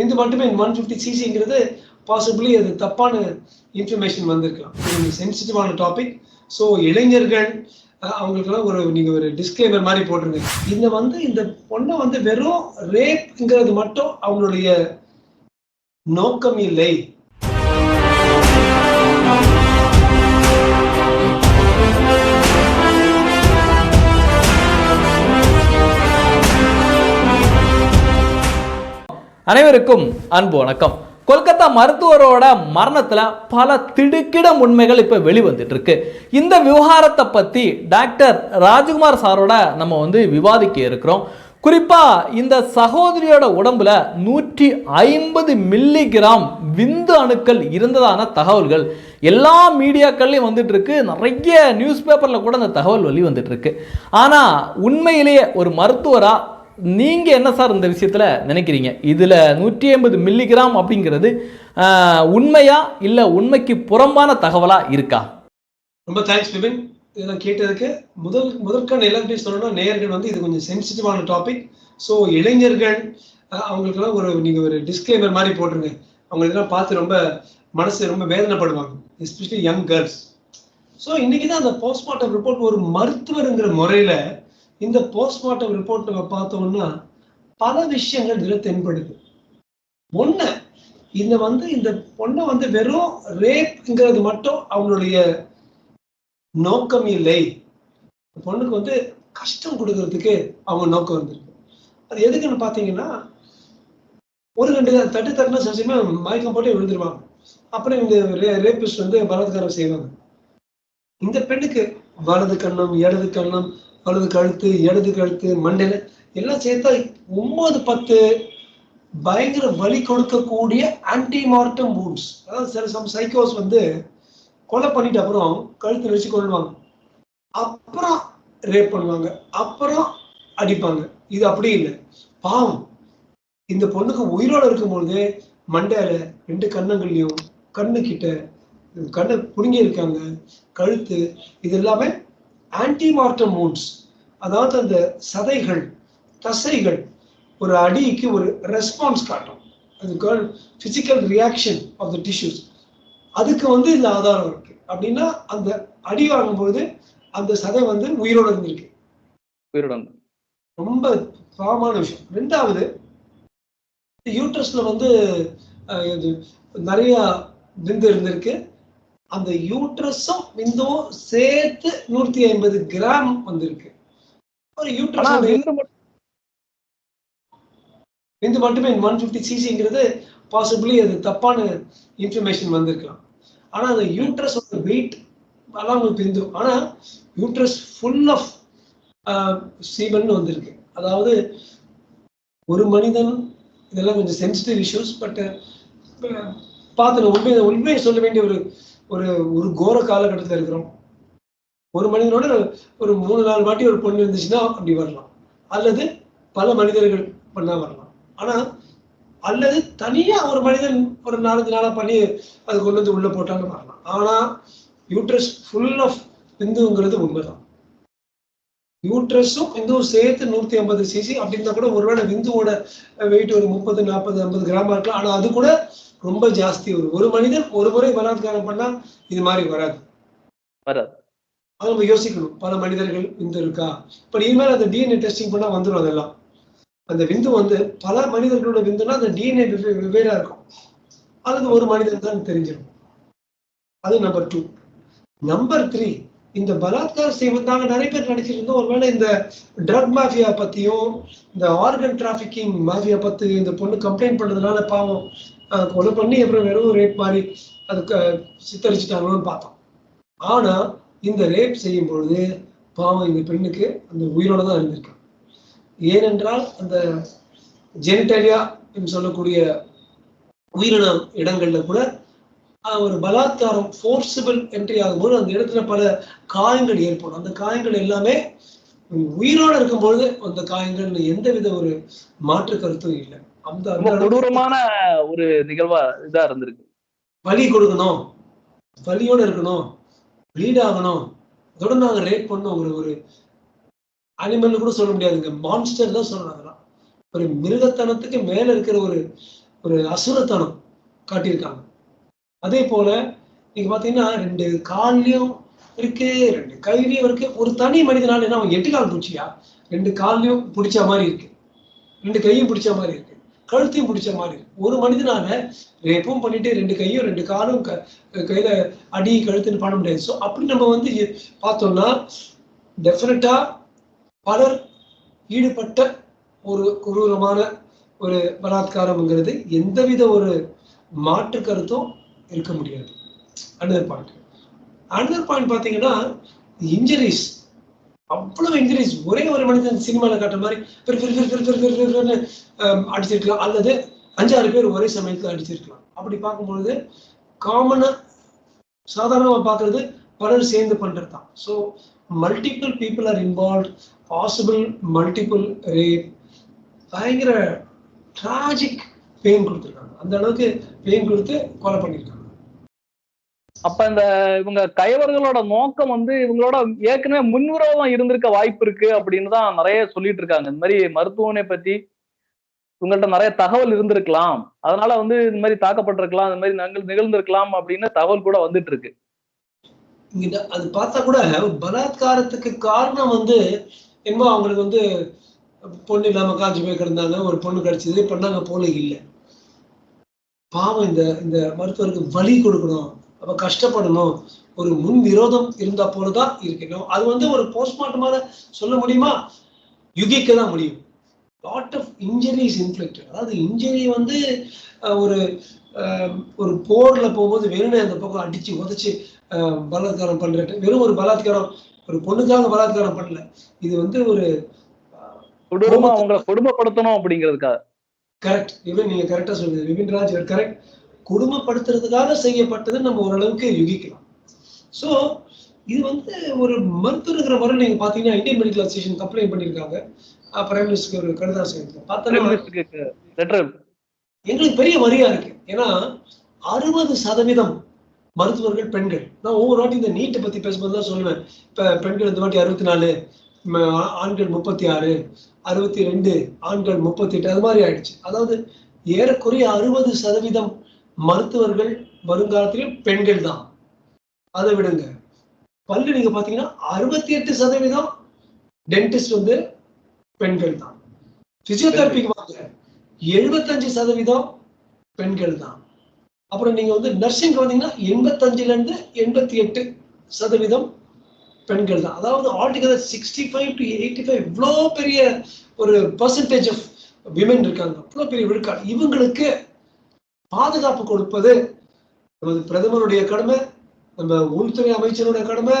இது மட்டுமே one fifty சிசிங்கிறது possibly அது தப்பான இன்ஃபர்மேஷன் வந்திருக்கலாம். சென்சிட்டிவான டாபிக் ஸோ இளைஞர்கள் அவங்களுக்கெல்லாம் ஒரு நீங்கள் ஒரு டிஸ்க்ளைமர் மாதிரி போட்டுருங்க. இந்த வந்து இந்த பொண்ணை வந்து வெறும் ரேப்ங்கிறது மட்டும் அவங்களுடைய நோக்கம் இல்லை. அனைவருக்கும் அன்பு வணக்கம். கொல்கத்தா மருத்துவரோட மரணத்தில் பல திடுக்கிடும் உண்மைகள் இப்போ வெளிவந்துட்டு இருக்கு இந்த விவகாரத்தை பற்றி டாக்டர் ராஜ்குமார் சாரோட நம்ம வந்து விவாதிக்க இருக்கிறோம். குறிப்பா இந்த சகோதரியோட உடம்புல நூற்றி ஐம்பது மில்லிகிராம் விந்து அணுக்கள் இருந்ததான தகவல்கள் எல்லா மீடியாக்கள்லையும் வந்துட்டு இருக்கு நிறைய நியூஸ் பேப்பர்ல கூட அந்த தகவல் வெளி வந்துட்டு இருக்கு ஆனா உண்மையிலேயே ஒரு மருத்துவரா நீங்கள் என்ன சார் இந்த விஷயத்தில் நினைக்கிறீங்க? இதில் நூற்றி ஐம்பது மில்லிகிராம் அப்படிங்கிறது உண்மையா இல்லை உண்மைக்கு புறம்பான தகவலாக இருக்கா? ரொம்ப தேங்க்ஸ் விபின். இதெல்லாம் கேட்டதுக்கு முதல் முதற்கான எல்லாத்தையும் சொல்லணும்னா நேயர்கள் வந்து இது கொஞ்சம் சென்சிட்டிவான டாபிக் ஸோ இளைஞர்கள் அவங்களுக்கெல்லாம் ஒரு நீங்கள் ஒரு டிஸ்க்ளைமர் மாதிரி போட்டுருங்க. அவங்க இதெல்லாம் பார்த்து ரொம்ப மனசு ரொம்ப வேதனைப்படுவாங்க எஸ்பெஷலி யங் கேர்ள்ஸ் ஸோ இன்னைக்கு தான் அந்த போஸ்ட்மார்ட்டம் ரிப்போர்ட் ஒரு மருத்துவருங்கிற முறையில் இந்த போஸ்ட்மார்ட்டம் ரிப்போர்ட் நம்ம பார்த்தோம்னா பல விஷயங்கள் இதில் தென்படுது. ஒன்று இந்த வந்து இந்த பொண்ணை வந்து வெறும் ரேப்ங்கிறது மட்டும் அவங்களுடைய நோக்கம் இல்லை. பொண்ணுக்கு வந்து கஷ்டம் கொடுக்கறதுக்கு அவங்க நோக்கம் வந்திருக்கு அது எதுக்குன்னு பார்த்தீங்கன்னா ஒரு ரெண்டு தட்டு தட்டுனா சசியமா மயக்கம் போட்டு விழுந்துருவாங்க. அப்புறம் இந்த ரேபிஸ்ட் வந்து பலாத்காரம் செய்வாங்க. இந்த பெண்ணுக்கு வலது கண்ணம் இடது கண்ணம் வலது கழுத்து இடது கழுத்து மண்டையில் எல்லாம் சேர்த்தா ஒன்பது பத்து பயங்கர வலி கொடுக்கக்கூடிய ஆன்டிமார்டம் வூண்ட்ஸ் அதாவது சில சம் சைக்கோஸ் வந்து கொலை பண்ணிட்டு அப்புறம் கழுத்து வச்சு கொள்வாங்க அப்புறம் ரேப் பண்ணுவாங்க. அப்புறம் அடிப்பாங்க. இது அப்படி இல்லை. பாவம். இந்த பொண்ணுக்கு உயிரோட இருக்கும்பொழுது மண்டையில ரெண்டு கண்ணங்கள்லையும் கண்ணு கிட்ட கண்ணை புடுங்கி இருக்காங்க கழுத்து இது எல்லாமே ஆன்டிமார்டம் மூன்ஸ் அதாவது அந்த சதைகள் தசைகள் ஒரு அடிக்கு ஒரு ரெஸ்பான்ஸ் காட்டும். அது physical reaction of the tissues அதுக்கு வந்து இந்த ஆதாரம் இருக்கு. அப்படின்னா அந்த அடி வாங்கும்போது அந்த சதை வந்து உயிரோட இருந்திருக்கு. உயிருடன் ரொம்ப பாவமான விஷயம். ரெண்டாவது யூட்ரஸ்ல வந்து நிறைய விந்து இருந்திருக்கு. அந்த யூட்ரஸும் விந்துவும் சேர்த்து நூத்தி ஐம்பது கிராம் வந்திருக்கு. ஒரு யூட்ரஸ் விந்து மட்டும் விந்து மட்டுமே ஒன் ஃபிஃப்டி சிசிங்கிறது பாசிபிளி அது தப்பான இன்ஃபர்மேஷன் வந்திருக்கலாம். ஆனா அந்த யூட்ரஸ் வெயிட் அதான் உங்களுக்கு விந்து ஆனா யூட்ரஸ் ஃபுல் ஆஃப் சீமன் வந்திருக்கு. அதாவது ஒரு மனிதன் இதெல்லாம் கொஞ்சம் சென்சிட்டிவ் இஷ்யூஸ் பட் பார்த்து உண்மை உண்மையை சொல்ல வேண்டிய ஒரு ஒரு ஒரு கோர காலகட்டத்தில் இருக்கிறோம். ஒரு மனிதனோட ஒரு மூணு நாலு வாட்டி ஒரு பொண்ணு இருந்துச்சுன்னா அப்படி வரலாம். அல்லது பல மனிதர்கள் பண்ணா வரலாம். ஆனா அல்லது தனியா ஒரு மனிதன் ஒரு நாலஞ்சு நாளா பண்ணி அது கொண்டு வந்து உள்ள போட்டாலும் வரலாம். ஆனா யூட்ரஸ் ஃபுல் ஆஃப் இந்துங்கிறது உண்மைதான். யூட்ரஸும் விந்துவும் சேர்த்து நூத்தி ஐம்பது சிசி அப்படின்னா கூட ஒருவேளை விந்துவோட வெயிட் ஒரு முப்பது நாற்பது ஐம்பது கிராமா இருக்கலாம். ஆனா அது கூட ரொம்ப ஜாஸ்தி வரும் ஒரு மனிதன் ஒரு முறை பலாத்காரம் பண்ணா இது மாதிரி வராது. வராது. அது நம்ம யோசிக்கணும். பல மனிதர்கள் விந்து இருக்கா? இப்ப இனிமேல் அந்த டிஎன்ஏ டெஸ்டிங் பண்ணா வந்துடும் அதெல்லாம். அந்த விந்து வந்து பல மனிதர்களோட விந்துனா அந்த டிஎன்ஏ வெவ்வேறா இருக்கும். அல்லது ஒரு மனிதன் தான் தெரிஞ்சிடும். அது நம்பர் டூ நம்பர் த்ரீ இந்த பலாத்காரம் செய்வதாக நிறைய பேர் நினைச்சிட்டு இருந்தோம். ஒருவேளை இந்த ட்ரக் மாஃபியா பத்தியும் இந்த ஆர்கன் டிராபிக்கிங் மாஃபியா பத்தி இந்த பொண்ணு கம்ப்ளைண்ட் பண்ணதுனால பாவம். கொலை பண்ணி அப்புறம் வெறும் ரேப் மாதிரி அதுக்கு சித்தரிச்சுட்டாங்களோன்னு பார்த்தோம். ஆனால் இந்த ரேப் செய்யும் பொழுது பாவம் இந்த பெண்ணுக்கு அந்த உயிரோட தான் இருந்திருக்கான் ஏனென்றால் அந்த ஜெனிட்டலியா சொல்லக்கூடிய உயிரின இடங்கள்ல கூட ஒரு பலாத்காரம் ஃபோர்ஸபிள் என்ட்ரி ஆகும்போது அந்த இடத்துல பல காயங்கள் ஏற்படும். அந்த காயங்கள் எல்லாமே உயிரோட இருக்கும்பொழுது அந்த காயங்கள் எந்தவித ஒரு மாற்று கருத்தும் இல்லை. ரொம்ப அளவுக்கு கொடூரமான ஒரு நிகழ்வா இதா இருந்திருக்கு. வலி கொடுக்கணும். வலியோட இருக்கணும். ப்ளீட் ஆகணும். அதோட நாங்க ரேட் பண்ணோம் ஒரு ஒரு அனிமல் கூட சொல்ல முடியாதுங்க. மான்ஸ்டர் தான் சொல்லணும் அதெல்லாம். ஒரு மிருகத்தனத்துக்கு மேல இருக்கிற ஒரு ஒரு அசுரத்தனம் காட்டியிருக்காங்க. அதே போல நீங்க பாத்தீங்கன்னா ரெண்டு கால்லயும் இருக்கு ரெண்டு கையிலயும் இருக்கு. ஒரு தனி மனிதனால என்ன அவன் எட்டு கால் பூச்சியா? ரெண்டு கால்லயும் பிடிச்ச மாதிரி இருக்கு. ரெண்டு கையும் பிடிச்ச மாதிரி இருக்கு. கழுத்தையும் பிடிச்ச மாதிரி. ஒரு மனிதனால ரேப்பும் பண்ணிட்டு ரெண்டு கையும் ரெண்டு காலும் க- கையில அடி கழுத்துன்னு பண்ண முடியாது. ஸோ அப்படி நம்ம வந்து பார்த்தோம்னா டெஃபினட்டா பலர் ஈடுபட்ட ஒரு குரூரமான ஒரு பலாத்காரம்ங்கிறது எந்தவித ஒரு மாற்று கருத்தும் இருக்க முடியாது. அனதர் பாயிண்ட் அனதர் பாயிண்ட் பார்த்தீங்கன்னா இன்ஜுரிஸ் அவ்வளவு என்கரேஜ் ஒரே ஒரு மனிதன் சினிமாவில் காட்டுற மாதிரி அடிச்சிருக்கலாம். அல்லது அஞ்சாறு பேர் ஒரே சமயத்தில் அடிச்சிருக்கலாம். அப்படி பார்க்கும்பொழுது காமனாக சாதாரணமாக பார்க்கறது பலர் சேர்ந்து பண்ணுறது தான் so multiple people are involve possible multiple rape பயங்கர ட்ராஜிக் பெயின் கொடுத்துருக்காங்க. அந்த அளவுக்கு பெயின் கொடுத்து கொலை பண்ணியிருக்காங்க. அப்ப இந்த இவங்க கயவர்களோட நோக்கம் வந்து இவங்களோட ஏற்கனவே முன்விரோதம் இருந்திருக்க வாய்ப்பு இருக்கு அப்படின்னு தான் நிறைய சொல்லிட்டு இருக்காங்க. இந்த மாதிரி மருத்துவனை பத்தி உங்கள்ட்ட நிறைய தகவல் இருந்திருக்கலாம். அதனால வந்து இந்த மாதிரி தாக்கப்பட்டிருக்கலாம் இந்த மாதிரி நிகழ் நிகழ்ந்திருக்கலாம் அப்படின்னு தகவல் கூட வந்துட்டு இருக்கு. அது பார்த்தா கூட பலாத்காரத்துக்கு காரணம் வந்து என்னமோ அவங்களுக்கு வந்து பொண்ணு இல்லாம காஞ்சி போய் கிடந்தாங்க ஒரு பொண்ணு கிடைச்சது பண்ணாங்க போல இல்லை. பாவம் இந்த இந்த மருத்துவருக்கு வலி கொடுக்கணும். அப்ப கஷ்டப்படணும். ஒரு முன் விரோதம் இருந்தா போலதான் இருக்கணும். அது வந்து ஒரு போஸ்ட்மார்ட்டமால சொல்ல முடியுமா? யுகிக்க தான் முடியும். லாட் ஆஃப் இன்ஜுரிஸ் இன்ஃபிளிக்டட் அதாவது இன்ஜுரி வந்து ஒரு ஒரு போர்ல போகும்போது வெறுனே அந்த பக்கம் அடிச்சு உதைச்சு பலாத்காரம் பண்றது வெறும் ஒரு பலாத்காரம் ஒரு பொண்ணுக்காக பலாத்காரம் பண்ணல. இது வந்து ஒரு கொடூரமா அவங்கள கொடுமைப்படுத்தணும் அப்படிங்கிறதுக்காக. கரெக்ட் இவன் நீங்க கரெக்டா சொல்லுங்க விபின்ராஜ் கரெக்ட் குடும்பப்படுத்துறதுக்காக செய்யப்பட்டது நம்ம ஓரளவுக்கு யுகிக்கலாம். ஸோ இது வந்து ஒரு மருத்துவருங்கிற முறை நீங்க பாத்தீங்கன்னா இந்தியன் மெடிக்கல் அசோசியேஷன் கம்ப்ளைண்ட் பண்ணியிருக்காங்க. பிரைம் மினிஸ்டருக்கு ஒரு கடிதாசம். பார்த்தோன்னா லெட்டர் எங்களுக்கு பெரிய மரியா இருக்கு. ஏன்னா அறுபது சதவீதம் மருத்துவர்கள் பெண்கள். நான் ஒவ்வொரு வாட்டி இந்த நீட்டை பத்தி பேசும்போது தான் சொல்லுவேன். இப்ப பெண்கள் இந்த வாட்டி அறுபத்தி நாலு ஆண்கள் முப்பத்தி ஆறு அறுபத்தி ரெண்டு ஆண்கள் முப்பத்தி எட்டு அது மாதிரி ஆயிடுச்சு. அதாவது ஏறக்குறைய அறுபது சதவீதம் மருத்துவர்கள் வருங்காலத்திலும் பெண்கள் தான் அதை விடுங்க. பல்லு நீங்க பாத்தீங்கன்னா அறுபத்தி எட்டு சதவீதம் டென்டிஸ்ட் வந்து பெண்கள் தான் பிசியோதெரபிக்கு வாங்க. எழுபத்தஞ்சு சதவீதம் பெண்கள் தான் அப்புறம் நீங்க வந்து நர்சிங் வந்தீங்கன்னா எண்பத்தஞ்சுல இருந்து எண்பத்தி எட்டு சதவீதம் பெண்கள் தான் அதாவது altogether sixty five to eighty five இவ்வளோ பெரிய ஒரு பர்சன்டேஜ் ஆஃப் விமென் இருக்காங்க. அவ்வளோ பெரிய விழுக்காடு. இவங்களுக்கு பாதுகாப்பு கொடுப்பது நமது பிரதமருடைய கடமை நம்ம உள்துறை அமைச்சருடைய கடமை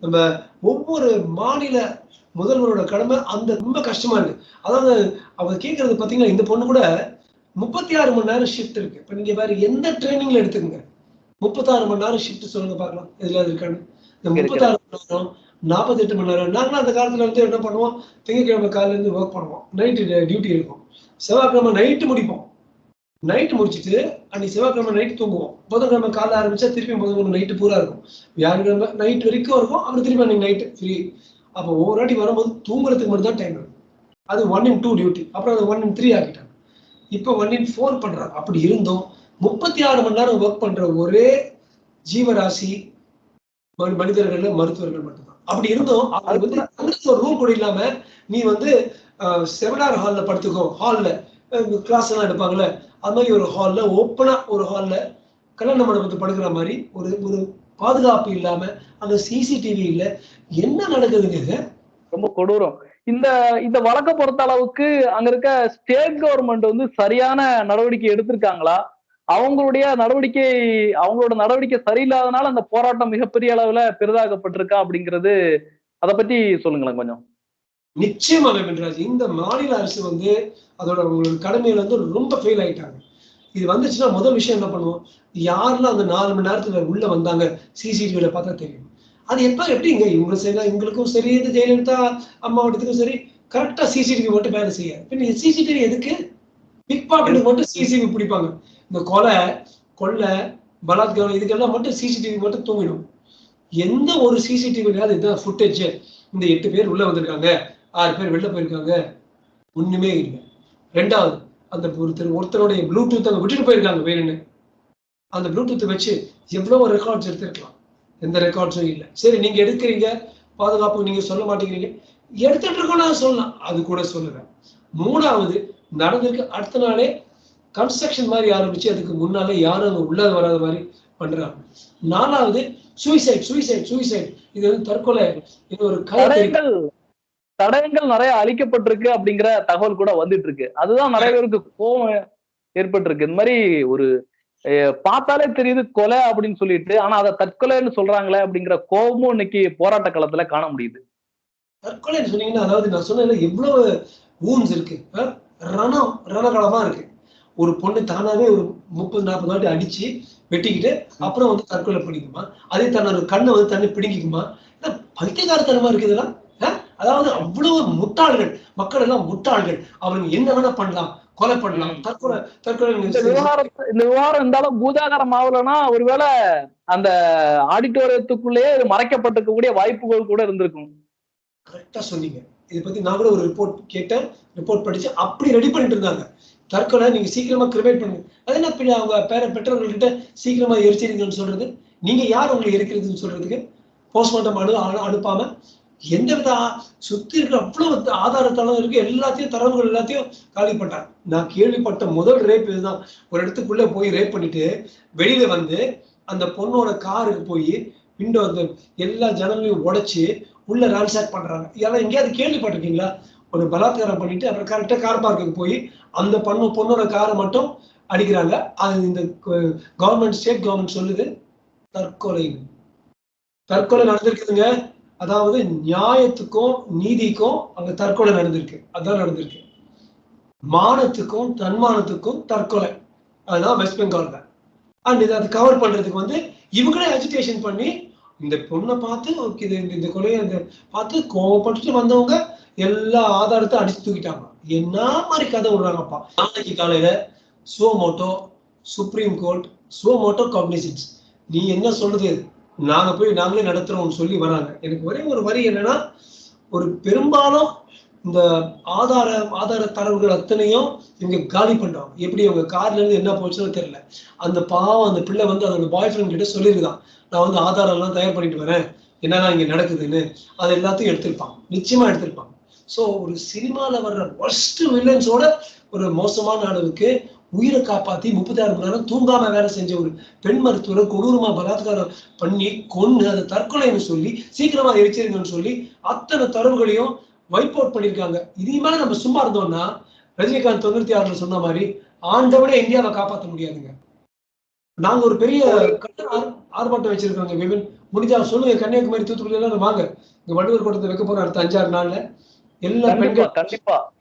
நம்ம ஒவ்வொரு மாநில முதல்வரோட கடமை அந்த ரொம்ப கஷ்டமா இருக்கு. அதாவது அவங்க கேட்கறது பாத்தீங்கன்னா இந்த பொண்ணு கூட முப்பத்தி ஆறு மணி நேரம் ஷிஃப்ட் இருக்கு. இப்ப நீங்க வேற எந்த ட்ரைனிங்ல எடுத்துக்கங்க? முப்பத்தாறு மணி நேரம் ஷிஃப்ட் சொல்லுங்க பார்க்கலாம். இதுல அது இருக்கான்னு. இந்த. முப்பத்தாறு மணி நேரம் நாற்பத்தெட்டு மணி நேரம். நாங்களும் அந்த காலத்துல வந்து என்ன பண்ணுவோம்? திங்கட்கிழமை காலையில இருந்து ஒர்க் பண்ணுவோம். நைட்டு டியூட்டி இருக்கும். செவ்வாய்க்கிழமை நைட்டு முடிப்போம். நைட்டு முடிச்சுட்டு அன்னைக்கு செவ்வாய்க்கிழமை நைட்டு தூங்குவோம். புதன்கிழமை காலைல ஆரம்பிச்சா திருப்பி புதன்கிழமை நைட்டு பூரா இருக்கும். வியாழக்கிழமை நைட் வரைக்கும் இருக்கும். அப்புறம் திருப்பி அன்னைக்கு நைட்டு ஃப்ரீ அப்போ ஒவ்வொரு வாட்டி வரும்போது தூங்குறதுக்கு மட்டும் தான் டைம் இருக்கும் அது ஒன் இன் டூ டியூட்டி அப்புறம் அது ஒன் இன் த்ரீ ஆக்கிட்டாங்க. இப்போ ஒன் இன் ஃபோர் பண்றாங்க. அப்படி இருந்தும் முப்பத்தி ஆறு மணி நேரம் ஒர்க் பண்ற ஒரே ஜீவராசி மனி- மனிதர்கள்ல மருத்துவர்கள் மட்டும்தான். அப்படி இருந்தும் அது வந்து ஒரு ரூம் கூட இல்லாம நீ வந்து செமினார் ஹால்ல படுத்துக்கோ. ஹால்ல கிளாஸ் எல்லாம் எடுப்பாங்கல்ல? அது மாதிரி ஒரு ஹால்ல ஓப்பனா ஒரு ஹால்ல கல்யாண மண்டபத்தை படுக்கிற மாதிரி ஒரு ஒரு பாதுகாப்பு இல்லாம அங்க சிசிடிவி இல்ல என்ன நடக்குதுங்க? ரொம்ப கொடூரம். இந்த இந்த வழக்கை பொறுத்த அளவுக்கு அங்க இருக்க ஸ்டேட் கவர்மெண்ட் வந்து சரியான நடவடிக்கை எடுத்திருக்காங்களா? அவங்களுடைய நடவடிக்கை அவங்களோட நடவடிக்கை சரியில்லாதனால அந்த போராட்டம் மிகப்பெரிய அளவுல பெரிதாக்கப்பட்டிருக்கா அப்படிங்கிறது அதை பத்தி சொல்லுங்களேன் கொஞ்சம். நிச்சயமாக இந்த மாநில அரசு வந்து அதோட அவங்களோட கடமையில வந்து ரொம்ப ஃபெயில் ஆயிட்டாங்க. இது வந்துச்சுன்னா முதல் விஷயம் என்ன பண்ணுவோம்? யாரெல்லாம் அந்த நாலு மணி நேரத்துல உள்ள வந்தாங்க சிசிடிவியில பார்த்தா தெரியும். அது எப்ப எப்படிங்க? இவங்க சரி இவங்களுக்கும் சரி இது ஜெயலலிதா அம்மாவட்டத்துக்கும் சரி கரெக்டா சிசிடிவி மட்டும் வேலை செய்ய பின்ன சிசிடிவி எதுக்கு? பிக் பாக்கெட்டுக்கு மட்டும் சிசிடிவி பிடிப்பாங்க. இந்த கொலை கொள்ளை பலாத்காரம் இதுக்கெல்லாம் மட்டும் சிசிடிவி மட்டும் தூங்கிடும். எந்த ஒரு சிசிடிவிலையாவது இதுதான் ஃபுட்டேஜ் இந்த எட்டு பேர் உள்ள வந்திருக்காங்க ஆறு பேர் வெளில போயிருக்காங்க ஒண்ணுமே இல்லை. ரெண்டாவது அந்த ஒருத்தர் ஒருத்தருடைய ப்ளூடூத் அங்க விட்டுட்டு போயிருக்காங்க வேணும்னு அந்த ப்ளூடூத் வச்சு எவ்வளவு ரெக்கார்ட்ஸ் எடுத்திருக்கலாம்? எந்த ரெக்கார்ட்ஸும் இல்லை. சரி நீங்க எடுக்கிறீங்க பாதுகாப்பு நீங்க சொல்ல மாட்டேங்கிறீங்க. எடுத்துட்டு இருக்கோம் நான் சொல்லலாம். அது கூட சொல்லுறேன் மூணாவது நடந்திருக்கு அடுத்த நாளே கன்ஸ்ட்ரக்ஷன் மாதிரி ஆரம்பிச்சு அதுக்கு முன்னாலே யாரும் அங்கே உள்ள வராத மாதிரி பண்றாங்க. நாலாவது சூசைட் சூசைட் சூசைட் இது வந்து தற்கொலை இது ஒரு கதை தடயங்கள் நிறைய அழிக்கப்பட்டிருக்கு அப்படிங்கிற தகவல் கூட வந்துட்டு இருக்கு அதுதான் நிறைய பேருக்கு கோவம் ஏற்பட்டிருக்கு. இந்த மாதிரி ஒரு அஹ், பார்த்தாலே தெரியுது கொலை அப்படின்னு சொல்லிட்டு ஆனா அதை தற்கொலைன்னு சொல்றாங்களே அப்படிங்கிற கோபமும் இன்னைக்கு போராட்ட களத்துல காண முடியுது. தற்கொலைன்னு சொன்னீங்கன்னா அதாவது நான் சொன்னேன்ல எவ்வளவு ஊன்ஸ் இருக்கு. ரணம் ரணகளமா இருக்கு. ஒரு பொண்ணு தானாவே ஒரு முப்பது நாற்பது வாட்டி அடிச்சு வெட்டிக்கிட்டு அப்புறம் வந்து தற்கொலை பண்ணிக்குமா? அதே தன்னோட கண்ணை வந்து தண்ணி பிடிங்கிக்குமா? பைத்தியகாரத்தனமா இருக்கு இதெல்லாம்? அதாவது அவ்வளவு முட்டாள்கள் மக்கள் எல்லாம் முட்டாள்கள். அவங்க என்ன வேணா பண்ணலாம் கொலை பண்ணலாம். தற்கொலை தற்கொலை இந்த விவகாரம் இருந்தாலும் பூதாகரம் ஆகலைன்னா ஒருவேளை அந்த ஆடிட்டோரியத்துக்குள்ளேயே மறைக்கப்பட்டிருக்கக்கூடிய வாய்ப்புகள் கூட இருந்திருக்கும். கரெக்டா சொன்னீங்க. இதை பத்தி நான் கூட ஒரு ரிப்போர்ட் கேட்டேன். ரிப்போர்ட் படிச்சு அப்படி ரெடி பண்ணிட்டு இருந்தாங்க. தற்கொலை நீங்க சீக்கிரமா கிரிமேட் பண்ணுங்க. அது என்ன அவங்க பேர பெற்றோர்கள்கிட்ட சீக்கிரமா எரிச்சிருங்கன்னு சொல்றது? நீங்க யார் உங்களை எரிக்கிறதுன்னு சொல்றதுக்கு? போஸ்ட்மார்ட்டம் அனு- அனுப்பாம எந்த வித சுத்தி இருக்கிற அவ்வளவு ஆதாரத்தளம் இருக்கு எல்லாத்தையும் தரவுகள் எல்லாத்தையும் காலி பண்ணிட்டாங்க. நான் கேள்விப்பட்ட முதல் ரேப் இதுதான். ஒரு இடத்துக்குள்ள போய் ரேப் பண்ணிட்டு வெளியில வந்து அந்த பொண்ணோட காருக்கு போய் விண்டோ அந்த எல்லா ஜன்னலையும் உடைச்சு உள்ள ரான்சாக் பண்றாங்க. இதெல்லாம் எங்கேயாவது கேள்விப்பட்டிருக்கீங்களா? ஒரு பலாத்காரம் பண்ணிட்டு அப்புறம் கரெக்டா கார் பார்க்குக்கு போய் அந்த பொண்ணு பொண்ணோட காரை மட்டும் அடிக்கிறாங்க. அது இந்த கவர்மெண்ட் ஸ்டேட் கவர்மெண்ட் சொல்லுது தற்கொலை. தற்கொலை நடந்திருக்குதுங்க. அதாவது நியாயத்துக்கும் நீதிக்கும் அங்க தற்கொலை நடந்திருக்கு. அதான் நடந்திருக்கு. மானத்துக்கும் தன்மானத்துக்கும் தற்கொலை. அதுதான் வெஸ்ட் பெங்கால்ல அண்ட் இதை அது கவர் பண்றதுக்கு வந்து இவங்களே அஜிடேஷன் பண்ணி இந்த பொண்ணை பார்த்து இது இந்த- இந்த கொலையை இந்த பார்த்து கோவப்பட்டுட்டு வந்தவங்க எல்லா ஆதாரத்தை அடிச்சு தூக்கிட்டாங்க. என்ன மாதிரி கதை விடுறாங்கப்பா? நாளைக்கு காலையில suo motu supreme court suo motu cognizance நீ என்ன சொல்றது? நாங்க போய் நாங்களே நடத்துறோம்னு சொல்லி வராங்க. எனக்கு ஒரே ஒரு வரி என்னன்னா ஒரு பெரும்பாலும் இந்த ஆதார ஆதார தரவுகள் அத்தனையும் இவங்க காலி பண்றாங்க. எப்படி அவங்க கார்ல இருந்து என்ன போச்சுன்னு தெரியல. அந்த பாவம் அந்த பிள்ளை வந்து அதோட பாய் ஃப்ரெண்ட் கிட்ட சொல்லியிருக்கான் நான் வந்து ஆதாரம் எல்லாம் தயார் பண்ணிட்டு வரேன். என்னெல்லாம் இங்க நடக்குதுன்னு. அது எல்லாத்தையும் எடுத்திருப்பான் நிச்சயமா எடுத்திருப்பான் ஸோ ஒரு சினிமாவில் வர்ற ஒர்ஸ்ட் வில்லன்ஸோட ஒரு மோசமான அளவுக்கு உயிரை காப்பாத்தி முப்பத்தாறு மணி நேரம் தூங்காம வேலை செஞ்ச ஒரு பெண் மருத்துவரை கொடூரமா பலாத்காரம் பண்ணி கொன்னு அதை தற்கொலைன்னு சொல்லி சீக்கிரமா எரிச்சிருங்கன்னு சொல்லி அத்தனை தரவுகளையும் வைப் அவுட் பண்ணியிருக்காங்க. இதையும் மேல நம்ம சும்மா இருந்தோம்னா ரஜினிகாந்த் தொண்ணூத்தி ஆறுல சொன்ன மாதிரி ஆண்டவனே இந்தியாவை காப்பாற்ற முடியாதுங்க. நாங்க ஒரு பெரிய ஆர்- ஆர்ப்பாட்டம் வச்சிருக்கோங்க விபின். முடிஞ்சா சொல்லுங்க கன்னியாகுமரி தூத்துக்குடி எல்லாம் வாங்க. இங்க வள்ளுவர் கூட்டத்தை வைக்க போறோம் அடுத்த அஞ்சாறு நாள்ல எல்லா பெண்கள் கண்டிப்பா.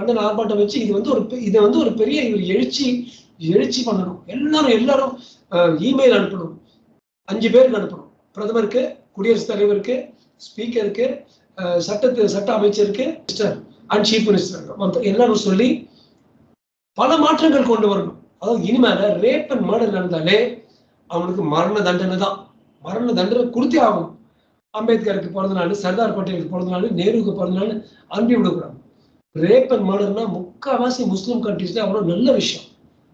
கண்டன ஆர்ப்பாட்டம் வச்சு இது வந்து ஒரு இதை வந்து ஒரு பெரிய ஒரு எழுச்சி எழுச்சி பண்ணணும். எல்லாரும் எல்லாரும் இமெயில் அனுப்பணும். அஞ்சு பேருக்கு அனுப்பணும். பிரதமருக்கு குடியரசுத் தலைவருக்கு ஸ்பீக்கருக்கு சட்டத்து சட்ட அமைச்சருக்கு அண்ட் சீஃப் மினிஸ்டர் எல்லாரும் சொல்லி பல மாற்றங்கள் கொண்டு வரணும். அதாவது இனிமேல ரேப் அண்ட் மர்டர் நடந்தாலே அவனுக்கு மரண தண்டனை தான். மரண தண்டனை கொடுத்தே ஆகும் அம்பேத்கருக்கு பிறந்த நாள் சர்தார் பட்டேலுக்கு பிறந்த நாள் நேருவுக்கு பிறந்த நாள் அனுப்பி விடக்கூடாது. ரேப் அண்ட் மர்டர்னா முக்காவாசி முஸ்லீம் கண்ட்ரீஸ்ல அவ்வளோ நல்ல விஷயம்.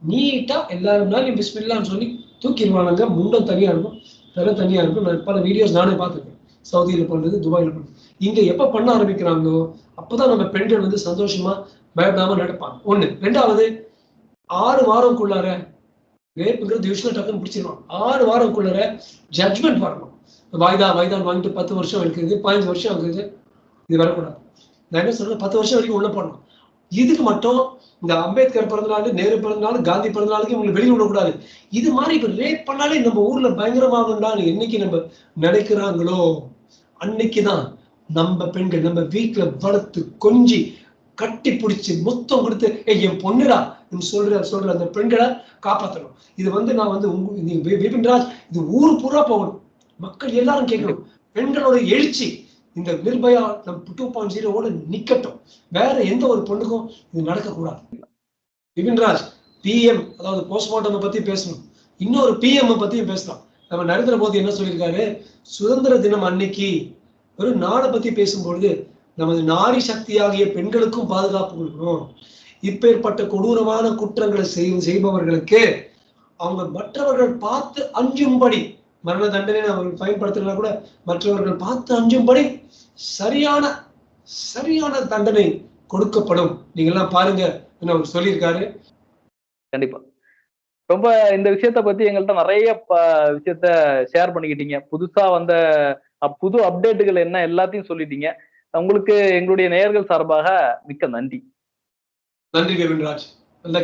நீட்டா எல்லாரும் நாளையும் பிஸ்மில்லான்னு சொல்லி தூக்கிடுவானுங்க. முண்டம் தனியா இருக்கும் தலை தனியா இருக்கும். நான் பல வீடியோஸ் நானே பார்த்துருக்கேன். சவுதியில பண்றது துபாயில பண்றது. இங்க எப்ப பண்ண ஆரம்பிக்கிறாங்களோ அப்பதான் நம்ம பெண்கள் வந்து சந்தோஷமா பயப்படாம நடப்பாங்க. ஒண்ணு. ரெண்டாவது ஆறு வாரம்குள்ளார ரேப்புங்கிறது யூஸ்வலா டக்குன்னு பிடிச்சிருவான் ஆறு வாரம்குள்ளார ஜட்மெண்ட் வரணும். வாய்தா வாய்தான் வாங்கிட்டு பத்து வருஷம் இருக்குது பதினஞ்சு வருஷம் இருக்குது. இது வரக்கூடாது. நான் என்ன சொல்றேன் பத்து வருஷம் வரைக்கும் உள்ள போடணும். இதுக்கு மட்டும் இந்த அம்பேத்கர் பிறந்தநாள் நேரு பிறந்தநாள் காந்தி பிறந்தநாளுக்கு இவங்களை வெளியே விடக்கூடாது. இது மாதிரி இப்ப ரேப் பண்ணாலே நம்ம ஊர்ல பயங்கரமாகும்டான்னு என்னைக்கு நம்ம நினைக்கிறாங்களோ அன்னைக்குதான் நம்ம பெண்கள் நம்ம வீட்டுல வளர்த்து கொஞ்சி கட்டி பிடிச்சி முத்தம் கொடுத்து ஏய் என் பொண்ணுடா சொல்ற சொல்ற அந்த பெண்களை காப்பாற்றணும் இது வந்து நான் வந்து உங்க விபின் ராஜ் இது ஊர் பூரா போகணும். மக்கள் எல்லாரும் கேட்கணும். பெண்களோட எழுச்சி இந்த நிர்பயா நம்ம டூ பாயிண்ட் ஜீரோவோட நிக்கட்டும். வேற எந்த ஒரு பொண்ணுக்கும் இது நடக்கக்கூடாது. விபின்ராஜ் பிஎம் அதாவது போஸ்ட்மார்ட்டம் பத்தி பேசணும். இன்னொரு பிஎம் பத்தியும் பேசலாம். நம்ம நரேந்திர மோடி என்ன சொல்லியிருக்காரு? சுதந்திர தினம் அன்னைக்கு ஒரு நாடை பத்தி பேசும்பொழுது நமது நாரி சக்தியாகிய பெண்களுக்கும் பாதுகாப்பு கொடுக்கணும். இப்பேற்பட்ட கொடூரமான குற்றங்களை செய்யும் செய்பவர்களுக்கு அவங்க மற்றவர்கள் பார்த்து அஞ்சும்படி மரண தண்டனை அவர்கள் பயன்படுத்தினா கூட மற்றவர்கள் பார்த்து அஞ்சும்படி சரியான சரியான தண்டனை கொடுக்கப்படும். நீங்க எல்லாம் பாருங்க அவர் சொல்லியிருக்காரு. கண்டிப்பா. ரொம்ப இந்த விஷயத்த பத்தி எங்கள்கிட்ட நிறைய விஷயத்த ஷேர் பண்ணிக்கிட்டீங்க. புதுசா வந்த புது அப்டேட்டுகள் என்ன எல்லாத்தையும் சொல்லிட்டீங்க. உங்களுக்கு எங்களுடைய நேயர்கள் சார்பாக மிக்க நன்றி. நன்றி கவின்ராஜ் நல்ல